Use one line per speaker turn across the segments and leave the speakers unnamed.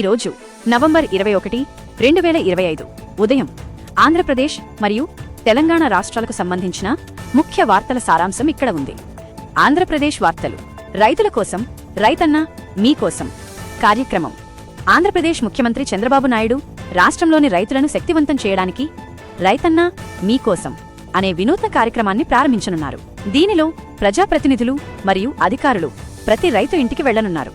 ఈరోజు నవంబర్ ఇరవై ఒకటి రెండు వేల ఇరవై ఐదు. ఉదయం ఆంధ్రప్రదేశ్ మరియు తెలంగాణ రాష్ట్రాలకు సంబంధించిన ముఖ్య వార్తల సారాంశం ఇక్కడ ఉంది. ఆంధ్రప్రదేశ్ వార్తలు. రైతుల కోసం రైతన్న మీకోసం కార్యక్రమం. ఆంధ్రప్రదేశ్ ముఖ్యమంత్రి చంద్రబాబు నాయుడు రాష్ట్రంలోని రైతులను శక్తివంతం చేయడానికి రైతన్న మీకోసం అనే వినూత్న కార్యక్రమాన్ని ప్రారంభించనున్నారు. దీనిలో ప్రజాప్రతినిధులు మరియు అధికారులు ప్రతి రైతు ఇంటికి వెళ్ళనున్నారు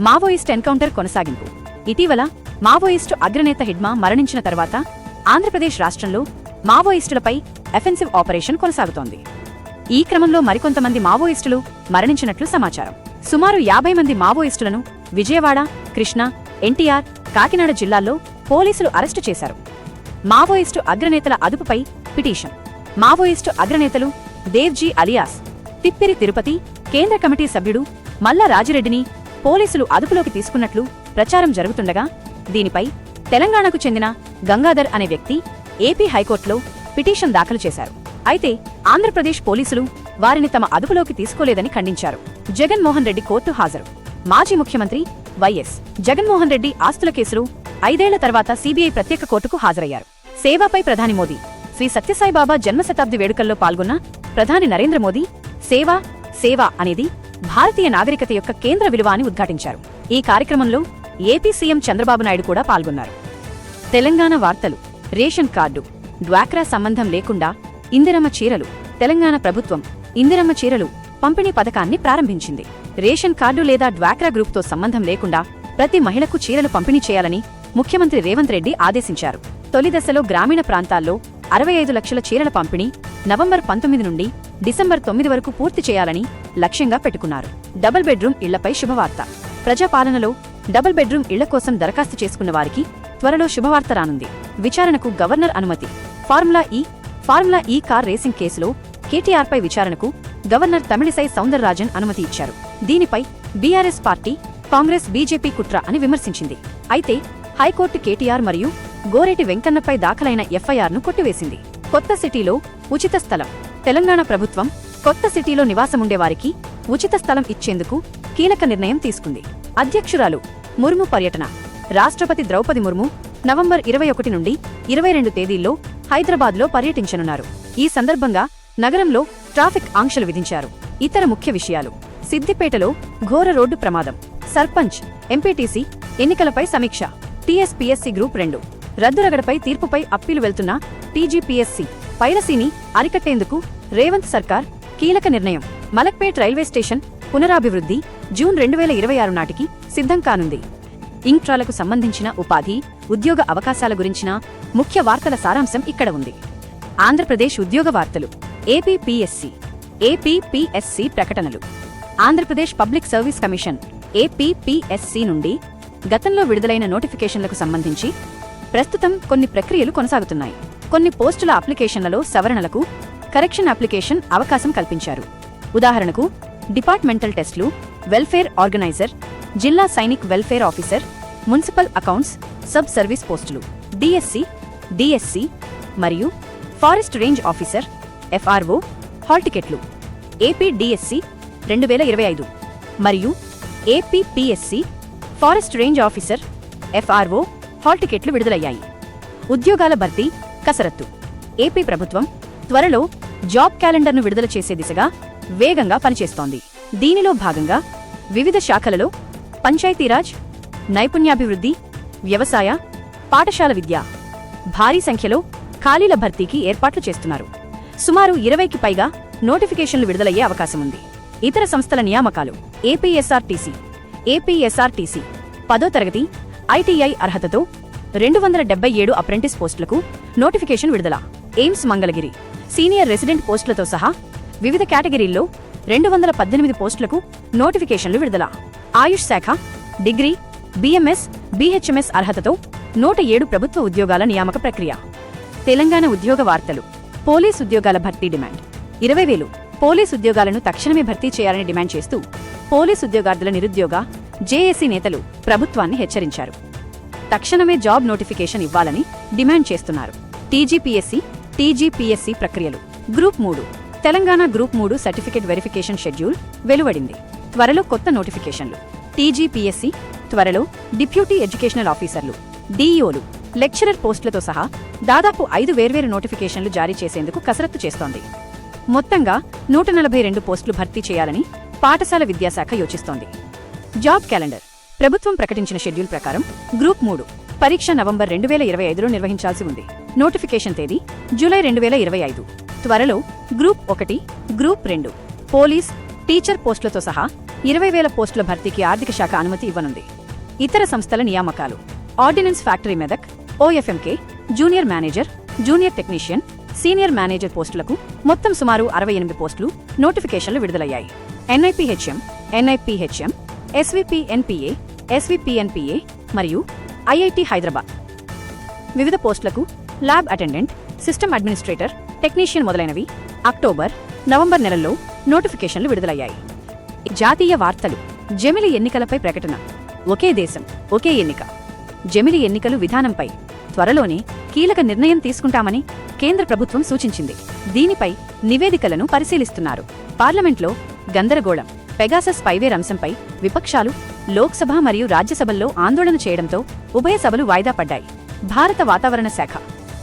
మావోయిస్ట్ ఎన్కౌంటర్ కొనసాగింపు. ఇటీవల మావోయిస్టు అగ్రనేత హిడ్మా మరణించిన తర్వాత ఆంధ్రప్రదేశ్ రాష్ట్రంలో మావోయిస్టులపై ఎఫెన్సివ్ ఆపరేషన్ కొనసాగుతోంది. ఈ క్రమంలో మరికొంతమంది మావోయిస్టులు మరణించినట్లు సమాచారం. సుమారు యాభై మంది మావోయిస్టులను విజయవాడ కృష్ణ ఎన్టీఆర్ కాకినాడ జిల్లాల్లో పోలీసులు అరెస్టు చేశారు. మావోయిస్టు అగ్రనేతల అదుపుపై పిటిషన్. మావోయిస్టు అగ్రనేతలు దేవ్జీ అలియాస్ తిప్పిరి తిరుపతి కేంద్ర కమిటీ సభ్యుడు మల్ల రాజిరెడ్డిని పోలీసులు అదుపులోకి తీసుకున్నట్లు ప్రచారం జరుగుతుండగా దీనిపై తెలంగాణకు చెందిన గంగాధర్ అనే వ్యక్తి ఏపీ హైకోర్టులో పిటిషన్ దాఖలు చేశారు. అయితే ఆంధ్రప్రదేశ్ పోలీసులు వారిని తమ అదుపులోకి తీసుకోలేదని ఖండించారు. జగన్మోహన్ రెడ్డి కోర్టు హాజరు. మాజీ ముఖ్యమంత్రి వైఎస్ జగన్మోహన్ రెడ్డి ఆస్తుల కేసులు ఐదేళ్ళ తర్వాత సీబీఐ ప్రత్యేక కోర్టుకు హాజరయ్యారు. సేవాపై ప్రధాని మోదీ శ్రీ సత్యసాయిబాబా జన్మశతాబ్ది వేడుకల్లో పాల్గొన్న ప్రధాని నరేంద్ర మోదీ సేవా సేవ అనేది భారతీయ నాగరికత యొక్క కేంద్ర విలువ అని ఉద్ఘాటించారు. ఈ కార్యక్రమంలో ఏపీ సీఎం చంద్రబాబు నాయుడు కూడా పాల్గొన్నారు. తెలంగాణ వార్తలు రేషన్ కార్డు డ్వాక్రా సంబంధం లేకుండా ఇందిరమ్మ చీరలు తెలంగాణ ప్రభుత్వం ఇందిరమ్మ చీరలు పంపిణీ పథకాన్ని ప్రారంభించింది. రేషన్ కార్డు లేదా డ్వాక్రా గ్రూప్తో సంబంధం లేకుండా ప్రతి మహిళకు చీరలు పంపిణీ చేయాలని ముఖ్యమంత్రి రేవంత్ రెడ్డి ఆదేశించారు. తొలి దశలో గ్రామీణ ప్రాంతాల్లో అరవై ఐదు లక్షల చీరల పంపిణీ నవంబర్ పంతొమ్మిది నుండి డిసెంబర్ తొమ్మిది వరకు పూర్తి చేయాలని లక్ష్యంగా పెట్టుకున్నారు. డబుల్ బెడ్రూమ్ ఇళ్ళపై శుభవార్త. ప్రజాపాలనలో డబుల్ బెడ్రూమ్ ఇళ్ళ కోసం దరఖాస్తు చేసుకున్న వారికి త్వరలో శుభవార్త రానుంది. విచారణకు గవర్నర్ అనుమతి. ఫార్ములా ఈ ఫార్ములా ఈ కార్ రేసింగ్ కేసులో కేటీఆర్పై విచారణకు గవర్నర్ తమిళిసై సౌందరరాజన్ అనుమతి ఇచ్చారు. దీనిపై బీఆర్ఎస్ పార్టీ కాంగ్రెస్ బీజేపీ కుట్ర అని విమర్శించింది. అయితే హైకోర్టు కేటీఆర్ మరియు గోరెటి వెంకన్నపై దాఖలైన ఎఫ్ఐఆర్ను కొట్టివేసింది. కొత్త సిటీలో ఉచిత స్థలం. తెలంగాణ ప్రభుత్వం కొత్త సిటీలో నివాసముండేవారికి ఉచిత స్థలం ఇచ్చేందుకు కీలక నిర్ణయం తీసుకుంది. అధ్యక్షురాలు ముర్ము పర్యటన. రాష్ట్రపతి ద్రౌపది ముర్ము నవంబర్ ఇరవై ఒకటి నుండి ఇరవై రెండు తేదీల్లో హైదరాబాద్లో పర్యటించనున్నారు. ఈ సందర్భంగా నగరంలో ట్రాఫిక్ ఆంక్షలు విధించారు. ఇతర ముఖ్య విషయాలు. సిద్దిపేటలో ఘోర రోడ్డు ప్రమాదం. సర్పంచ్ ఎంపీటీసీ ఎన్నికలపై సమీక్ష. టీఎస్పీఎస్సీ గ్రూప్ రెండు. రద్దురగడపై తీర్పుపై అప్పీలు వెళ్తున్న టీజీపీఎస్సీ పైరసీని అరికట్టేందుకు రేవంత్ సర్కార్ కీలక నిర్ణయం. మలక్పేట్ రైల్వే స్టేషన్ పునరాభివృద్ధి జూన్ రెండు వేల ఇరవై ఆరు నాటికి సిద్ధం కానుంది. ఇంక్ట్రాలకు సంబంధించిన ఉపాధి ఉద్యోగ అవకాశాల గురించిన ముఖ్య వార్తల సారాంశం ఇక్కడ ఉంది. ఆంధ్రప్రదేశ్ ఉద్యోగ వార్తలు ఏపీపీఎస్సీ ఏపీపీఎస్సీ ప్రకటనలు. Andhra Pradesh public service commission APPSC నుండి గతంలో విడుదలైన నోటిఫికేషన్లకు సంబంధించి ప్రస్తుతం కొన్ని ప్రక్రియలు కొనసాగుతున్నాయి. కొన్ని పోస్టుల అప్లికేషన్లలో సవరణలకు కరెక్షన్ అప్లికేషన్ అవకాశం కల్పించారు. ఉదాహరణకు డిపార్ట్మెంటల్ టెస్టులు వెల్ఫేర్ ఆర్గనైజర్ జిల్లా Sainik welfare officer municipal accounts sub service పోస్టులు డిఎస్సి డిఎస్సి మరియు forest range officer FRO hall టికెట్లు. ఏపీ డిఎస్సి రెండు వేల ఇరవై ఐదు మరియు APPSC forest range officer FRO hall టికెట్లు విడుదలయ్యాయి. ఉద్యోగాల భర్తీ కసరత్తు. ఏపీ ప్రభుత్వం త్వరలో జాబ్ క్యాలెండర్ను విడుదల చేసే దిశగా వేగంగా పనిచేస్తోంది. దీనిలో భాగంగా వివిధ శాఖలలో పంచాయతీరాజ్ నైపుణ్యాభివృద్ధి వ్యవసాయ పాఠశాల విద్య భారీ సంఖ్యలో ఖాళీల భర్తీకి ఏర్పాట్లు చేస్తున్నారు. సుమారు ఇరవైకి పైగా నోటిఫికేషన్లు విడుదలయ్యే అవకాశం ఉంది. ఇతర సంస్థల నియామకాలు ఏపీఎస్ఆర్టీసీ ఏపీఎస్ఆర్టీసీ పదో తరగతి ఐటీఐ అర్హతతో రెండు వందల డెబ్బై ఏడు అప్రెంటిస్ పోస్టులకు నోటిఫికేషన్ విడుదల. ఎయిమ్స్ మంగళగిరి. సీనియర్ రెసిడెంట్ పోస్టులతో సహా వివిధ కేటగిరీల్లో రెండు వందల పద్దెనిమిది పోస్టులకు నోటిఫికేషన్లు విడుదల. ఆయుష్ శాఖ డిగ్రీ బీఎంఎస్ బీహెచ్ఎంఎస్ అర్హతతో నూట ఏడు ప్రభుత్వ ఉద్యోగాల నియామక ప్రక్రియ. తెలంగాణ ఉద్యోగ వార్తలు. పోలీస్ ఉద్యోగాల భర్తీ డిమాండ్. ఇరవై వేలు. పోలీస్ ఉద్యోగాలను తక్షణమే భర్తీ చేయాలని డిమాండ్ చేస్తూ పోలీస్ ఉద్యోగార్థుల నిరుద్యోగ జేఏసీ నేతలు ప్రభుత్వాన్ని హెచ్చరించారు. తక్షణమే జాబ్ నోటిఫికేషన్ ఇవ్వాలని డిమాండ్ చేస్తున్నారు. టీజీపీఎస్సీ టీజీపీఎస్సీ ప్రక్రియలు. గ్రూప్ మూడు. తెలంగాణ గ్రూప్ మూడు సర్టిఫికేట్ వెరిఫికేషన్ షెడ్యూల్ వెలువడింది. త్వరలో కొత్త నోటిఫికేషన్లు. టీజీపీఎస్సీ త్వరలో డిప్యూటీ ఎడ్యుకేషనల్ ఆఫీసర్లు డీఈఓలు లెక్చరర్ పోస్టులతో సహా దాదాపు ఐదు వేర్వేరు నోటిఫికేషన్లు జారీ చేసేందుకు కసరత్తు చేస్తోంది. మొత్తంగా నూట నలభై రెండు పోస్టులు భర్తీ చేయాలని పాఠశాల విద్యాశాఖ యోచిస్తోంది. Job calendar. ప్రభుత్వం ప్రకటించిన షెడ్యూల్ ప్రకారం గ్రూప్ మూడు పరీక్ష నవంబర్ రెండు వేల ఇరవై ఐదులో నిర్వహించాల్సి ఉంది. నోటిఫికేషన్ తేదీ జూలై రెండు వేల ఇరవై ఐదు. త్వరలో గ్రూప్ ఒకటి గ్రూప్ రెండు పోలీస్ టీచర్ పోస్టులతో సహా ఇరవై వేల పోస్టుల భర్తీకి ఆర్థిక శాఖ అనుమతి ఇవ్వనుంది. ఇతర సంస్థల నియామకాలు ordnance factory Medak OFMK junior manager junior technician senior manager పోస్టులకు మొత్తం సుమారు అరవై ఎనిమిది పోస్టులు నోటిఫికేషన్లు విడుదలయ్యాయి. ఎన్ఐపిహెచ్ఎం ఎన్ఐపిహెచ్ఎం ఎస్విపిఎన్పిఏ ఎస్విపిఎన్పిఏ మరియు ఐఐటి హైదరాబాద్ వివిధ పోస్టులకు lab attendant system administrator technician మొదలైనవి అక్టోబర్ నవంబర్ నెలల్లో నోటిఫికేషన్లు విడుదలయ్యాయి. జాతీయ వార్తలు జమిలి ఎన్నికలపై ప్రకటన. ఒకే దేశం ఒకే ఎన్నిక. జమిలి ఎన్నికలు విధానంపై త్వరలోనే కీలక నిర్ణయం తీసుకుంటామని కేంద్ర ప్రభుత్వం సూచించింది. దీనిపై నివేదికలను పరిశీలిస్తున్నారు. పార్లమెంట్లో గందరగోళం. పెగాసస్ స్పైవేర్ అంశంపై విపక్షాలు లోక్సభ మరియు రాజ్యసభల్లో ఆందోళన చేయడంతో ఉభయ సభలు వాయిదా పడ్డాయి. భారత వాతావరణ శాఖ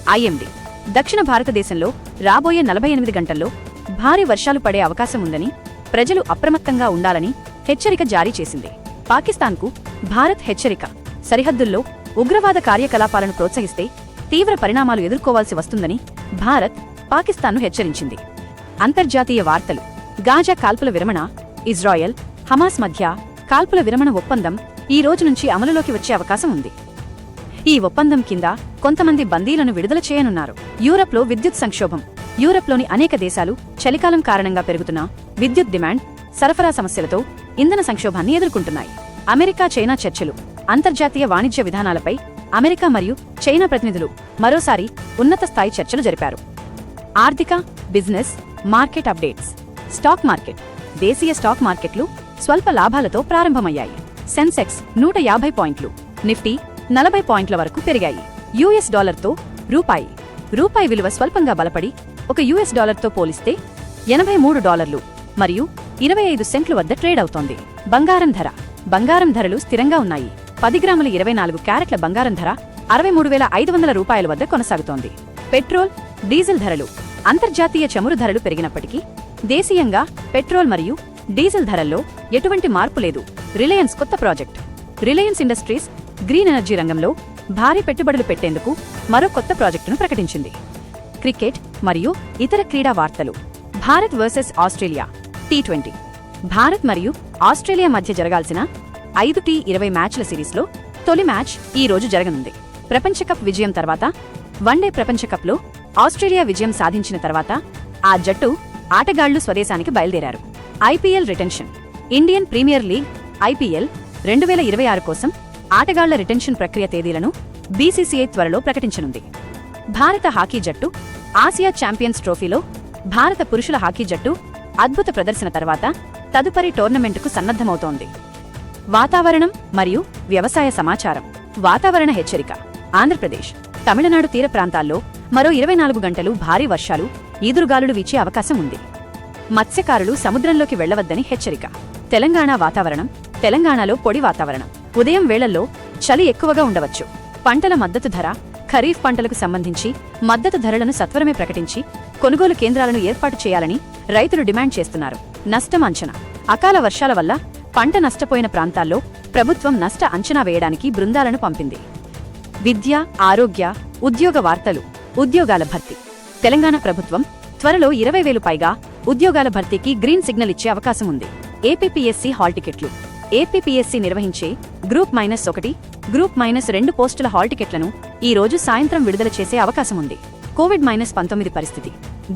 ఐఎండి. దక్షిణ భారతదేశంలో రాబోయే నలభై ఎనిమిది గంటల్లో భారీ వర్షాలు పడే అవకాశం ఉందని ప్రజలు అప్రమత్తంగా ఉండాలని హెచ్చరిక జారీ చేసింది. పాకిస్తాన్కు భారత్ హెచ్చరిక సరిహద్దుల్లో ఉగ్రవాద కార్యకలాపాలను ప్రోత్సహిస్తే తీవ్ర పరిణామాలు ఎదుర్కోవాల్సి వస్తుందని భారత్ పాకిస్తాన్ను హెచ్చరించింది. అంతర్జాతీయ వార్తలు గాజా కాల్పుల విరమణ ఇజ్రాయెల్ హమాస్ మధ్య కాల్పుల విరమణ ఒప్పందం ఈ రోజు నుంచి అమలులోకి వచ్చే అవకాశం ఉంది. ఈ ఒప్పందం కింద కొంతమంది బందీలను విడుదల చేయనున్నారు. యూరప్లో విద్యుత్ సంక్షోభం. యూరప్లోని అనేక దేశాలు చలికాలం కారణంగా పెరుగుతున్న విద్యుత్ డిమాండ్ సరఫరా సమస్యలతో ఇంధన సంక్షోభాన్ని ఎదుర్కొంటున్నాయి. అమెరికా చైనా చర్చలు అంతర్జాతీయ వాణిజ్య విధానాలపై అమెరికా మరియు చైనా ప్రతినిధులు మరోసారి ఉన్నత స్థాయి చర్చలు జరిపారు. ఆర్థిక business market updates stock market. దేశీయ స్టాక్ మార్కెట్లు స్వల్ప లాభాలతో ప్రారంభమయ్యాయి. సెన్సెక్స్ నూట యాభై పాయింట్లు నిఫ్టీ నలభై పాయింట్ల వరకు పెరిగాయి. యుఎస్ డాలర్తో రూపాయి రూపాయి విలువ స్వల్పంగా బలపడి ఒక యుఎస్ డాలర్తో పోలిస్తే ఎనభై మూడు డాలర్లు మరియు ఇరవై ఐదు సెంట్ల వద్ద ట్రేడ్ అవుతోంది. బంగారం ధర బంగారం ధరలు స్థిరంగా ఉన్నాయి. పది గ్రాముల ఇరవై నాలుగు క్యారెట్ల బంగారం ధర అరవై మూడు వేల ఐదు వందల రూపాయల వద్ద కొనసాగుతోంది. పెట్రోల్ డీజిల్ ధరలు అంతర్జాతీయ చమురు ధరలు పెరిగినప్పటికీ దేశీయంగా పెట్రోల్ మరియు డీజిల్ ధరల్లో ఎటువంటి మార్పు లేదు. రిలయన్స్ కొత్త project. Reliance industries green energy రంగంలో భారీ పెట్టుబడులు పెట్టేందుకు మరో కొత్త ప్రాజెక్టును ప్రకటించింది. క్రికెట్ మరియు ఇతర క్రీడా వార్తలు. Bharat versus Australia T twenty. Bharat మరియు ఆస్ట్రేలియా మధ్య జరగాల్సిన ఐదు టీ ఇరవై మ్యాచ్ల సిరీస్లో తొలి మ్యాచ్ ఈ రోజు జరగనుంది. ప్రపంచ కప్ విజయం తర్వాత వన్డే ప్రపంచ కప్లో ఆస్ట్రేలియా విజయం సాధించిన తర్వాత ఆ జట్టు ఆటగాళ్ళు స్వదేశానికి బయలుదేరారు. IPL retention. Indian premier league IPL రెండు వేల ఇరవై ఆరు కోసం ఆటగాళ్ళ రిటెన్షన్ ప్రక్రియ తేదీలను బీసీసీఐ త్వరలో ప్రకటించనుంది. భారత హాకీ జట్టు ఆసియా ఛాంపియన్స్ ట్రోఫీలో భారత పురుషుల హాకీ జట్టు అద్భుత ప్రదర్శన తర్వాత తదుపరి టోర్నమెంటుకు సన్నద్ధమవుతోంది. వాతావరణం మరియు వ్యవసాయ సమాచారం వాతావరణ హెచ్చరిక. ఆంధ్రప్రదేశ్ తమిళనాడు తీర ప్రాంతాల్లో మరో ఇరవై నాలుగు గంటలు భారీ వర్షాలు ఈదురుగాలులు వీచే అవకాశం ఉంది. మత్స్యకారులు సముద్రంలోకి వెళ్ళవద్దని హెచ్చరిక. తెలంగాణ వాతావరణం తెలంగాణలో పొడి వాతావరణం. ఉదయం వేళల్లో చలి ఎక్కువగా ఉండవచ్చు. పంటల మద్దతు ధర ఖరీఫ్ పంటలకు సంబంధించి మద్దతు ధరలను సత్వరమే ప్రకటించి కొనుగోలు కేంద్రాలను ఏర్పాటు చేయాలని రైతులు డిమాండ్ చేస్తున్నారు. నష్టం అంచనా. అకాల వర్షాల వల్ల పంట నష్టపోయిన ప్రాంతాల్లో ప్రభుత్వం నష్ట అంచనా వేయడానికి బృందాలను పంపింది. విద్య ఆరోగ్య ఉద్యోగ వార్తలు ఉద్యోగాల భర్తీ. తెలంగాణ ప్రభుత్వం త్వరలో ఇరవై వేలు పైగా ఉద్యోగాల భర్తీకి గ్రీన్ సిగ్నల్ ఇచ్చే అవకాశం ఉంది. ఏపీపీఎస్సీ హాల్ టికెట్లు. ఏపీపీఎస్సీ నిర్వహించే గ్రూప్ మైనస్ ఒకటి గ్రూప్ మైనస్ రెండు పోస్టుల హాల్ టికెట్లను ఈ రోజు సాయంత్రం విడుదల చేసే అవకాశం ఉంది. కోవిడ్ మైనస్ పంతొమ్మిది పరిస్థితి.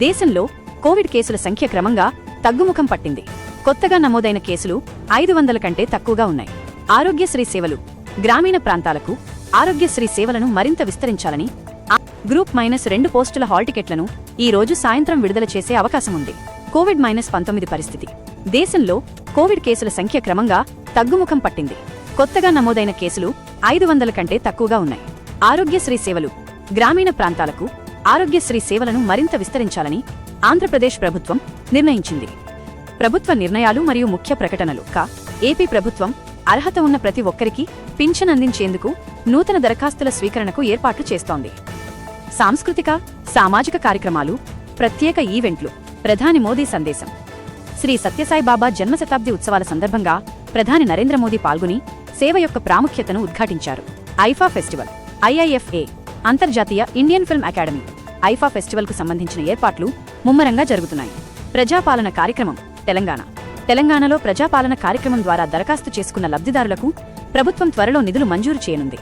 దేశంలో కోవిడ్ కేసుల సంఖ్య క్రమంగా తగ్గుముఖం పట్టింది. కొత్తగా నమోదైన కేసులు ఐదు వందల కంటే తక్కువగా ఉన్నాయి. ఆరోగ్యశ్రీ సేవలు గ్రామీణ ప్రాంతాలకు ఆరోగ్యశ్రీ సేవలను మరింత విస్తరించాలని గ్రూప్ మైనస్ రెండు పోస్టుల హాల్ టికెట్లను ఈ రోజు సాయంత్రం విడుదల చేసే అవకాశం ఉంది. కోవిడ్ మైనస్ పంతొమ్మిది పరిస్థితి. దేశంలో కోవిడ్ కేసుల సంఖ్య క్రమంగా తగ్గుముఖం పట్టింది. కొత్తగా నమోదైన కేసులు ఐదు వందల కంటే తక్కువగా ఉన్నాయి. ఆరోగ్యశ్రీ సేవలు గ్రామీణ ప్రాంతాలకు ఆరోగ్యశ్రీ సేవలను మరింత విస్తరించాలని ఆంధ్రప్రదేశ్ ప్రభుత్వం నిర్ణయించింది. ప్రభుత్వ నిర్ణయాలు మరియు ముఖ్య ప్రకటనలు కా ఏపీ ప్రభుత్వం అర్హత ఉన్న ప్రతి ఒక్కరికి పింఛన్ అందించేందుకు నూతన దరఖాస్తుల స్వీకరణకు ఏర్పాట్లు చేస్తోంది. సాంస్కృతిక సామాజిక కార్యక్రమాలు ప్రత్యేక ఈవెంట్లు. ప్రధాని మోదీ సందేశం. శ్రీ సత్యసాయి బాబా జన్మశతాబ్ది ఉత్సవాల సందర్భంగా ప్రధాని నరేంద్ర మోదీ పాల్గొని సేవ యొక్క ప్రాముఖ్యతను ఉద్ఘాటించారు. ఐఫా ఫెస్టివల్ ఐఐఎఫ్ఏ అంతర్జాతీయ ఇండియన్ ఫిల్మ్ అకాడమీ. ఐఫా ఫెస్టివల్కు సంబంధించిన ఏర్పాట్లు ముమ్మరంగా జరుగుతున్నాయి. ప్రజాపాలన కార్యక్రమం తెలంగాణ. తెలంగాణలో ప్రజాపాలన కార్యక్రమం ద్వారా దరఖాస్తు చేసుకున్న లబ్ధిదారులకు ప్రభుత్వం త్వరలో నిధులు మంజూరు చేయనుంది.